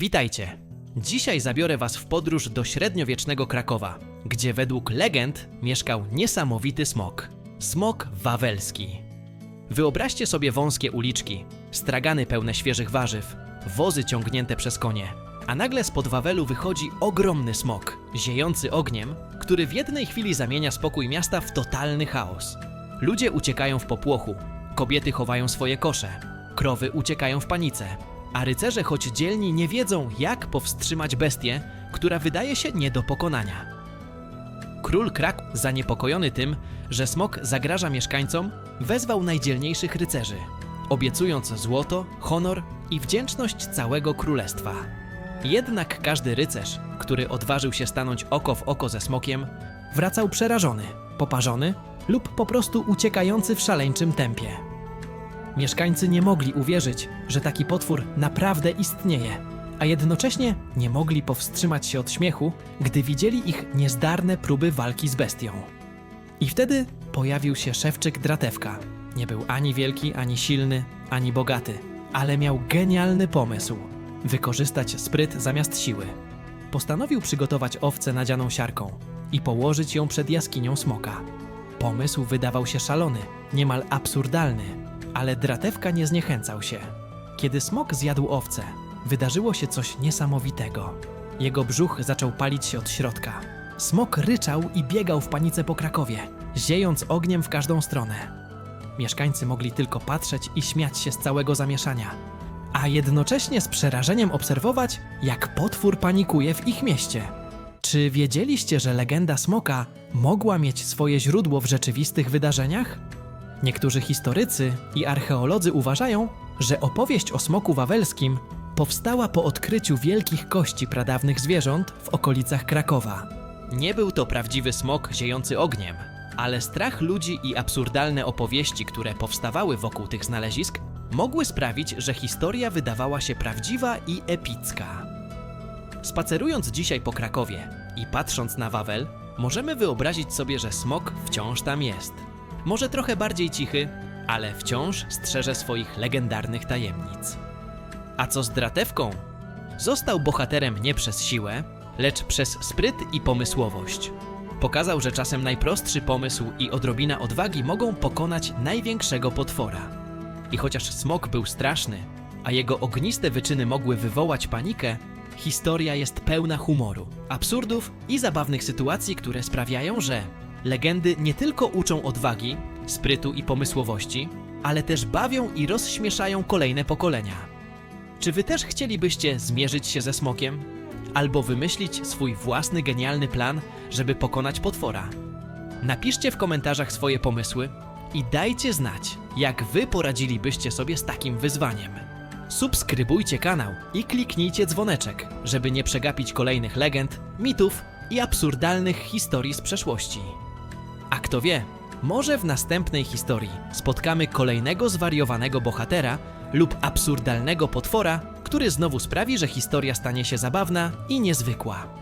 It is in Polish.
Witajcie! Dzisiaj zabiorę Was w podróż do średniowiecznego Krakowa, gdzie według legend mieszkał niesamowity smok. Smok wawelski. Wyobraźcie sobie wąskie uliczki, stragany pełne świeżych warzyw, wozy ciągnięte przez konie, a nagle spod Wawelu wychodzi ogromny smok, ziejący ogniem, który w jednej chwili zamienia spokój miasta w totalny chaos. Ludzie uciekają w popłochu, kobiety chowają swoje kosze, krowy uciekają w panice, a rycerze choć dzielni nie wiedzą, jak powstrzymać bestię, która wydaje się nie do pokonania. Król Krak, zaniepokojony tym, że smok zagraża mieszkańcom, wezwał najdzielniejszych rycerzy, obiecując złoto, honor i wdzięczność całego królestwa. Jednak każdy rycerz, który odważył się stanąć oko w oko ze smokiem, wracał przerażony, poparzony lub po prostu uciekający w szaleńczym tempie. Mieszkańcy nie mogli uwierzyć, że taki potwór naprawdę istnieje, a jednocześnie nie mogli powstrzymać się od śmiechu, gdy widzieli ich niezdarne próby walki z bestią. I wtedy pojawił się szewczyk Dratewka. Nie był ani wielki, ani silny, ani bogaty, ale miał genialny pomysł wykorzystać spryt zamiast siły. Postanowił przygotować owcę nadzianą siarką i położyć ją przed jaskinią smoka. Pomysł wydawał się szalony, niemal absurdalny, ale Dratewka nie zniechęcał się. Kiedy smok zjadł owcę, wydarzyło się coś niesamowitego. Jego brzuch zaczął palić się od środka. Smok ryczał i biegał w panice po Krakowie, ziejąc ogniem w każdą stronę. Mieszkańcy mogli tylko patrzeć i śmiać się z całego zamieszania, a jednocześnie z przerażeniem obserwować, jak potwór panikuje w ich mieście. Czy wiedzieliście, że legenda smoka mogła mieć swoje źródło w rzeczywistych wydarzeniach? Niektórzy historycy i archeolodzy uważają, że opowieść o smoku wawelskim powstała po odkryciu wielkich kości pradawnych zwierząt w okolicach Krakowa. Nie był to prawdziwy smok ziejący ogniem, ale strach ludzi i absurdalne opowieści, które powstawały wokół tych znalezisk, mogły sprawić, że historia wydawała się prawdziwa i epicka. Spacerując dzisiaj po Krakowie i patrząc na Wawel, możemy wyobrazić sobie, że smok wciąż tam jest. Może trochę bardziej cichy, ale wciąż strzeże swoich legendarnych tajemnic. A co z Dratewką? Został bohaterem nie przez siłę, lecz przez spryt i pomysłowość. Pokazał, że czasem najprostszy pomysł i odrobina odwagi mogą pokonać największego potwora. I chociaż smok był straszny, a jego ogniste wyczyny mogły wywołać panikę, historia jest pełna humoru, absurdów i zabawnych sytuacji, które sprawiają, że legendy nie tylko uczą odwagi, sprytu i pomysłowości, ale też bawią i rozśmieszają kolejne pokolenia. Czy wy też chcielibyście zmierzyć się ze smokiem? Albo wymyślić swój własny genialny plan, żeby pokonać potwora? Napiszcie w komentarzach swoje pomysły i dajcie znać, jak wy poradzilibyście sobie z takim wyzwaniem. Subskrybujcie kanał i kliknijcie dzwoneczek, żeby nie przegapić kolejnych legend, mitów i absurdalnych historii z przeszłości. A kto wie, może w następnej historii spotkamy kolejnego zwariowanego bohatera lub absurdalnego potwora, który znowu sprawi, że historia stanie się zabawna i niezwykła.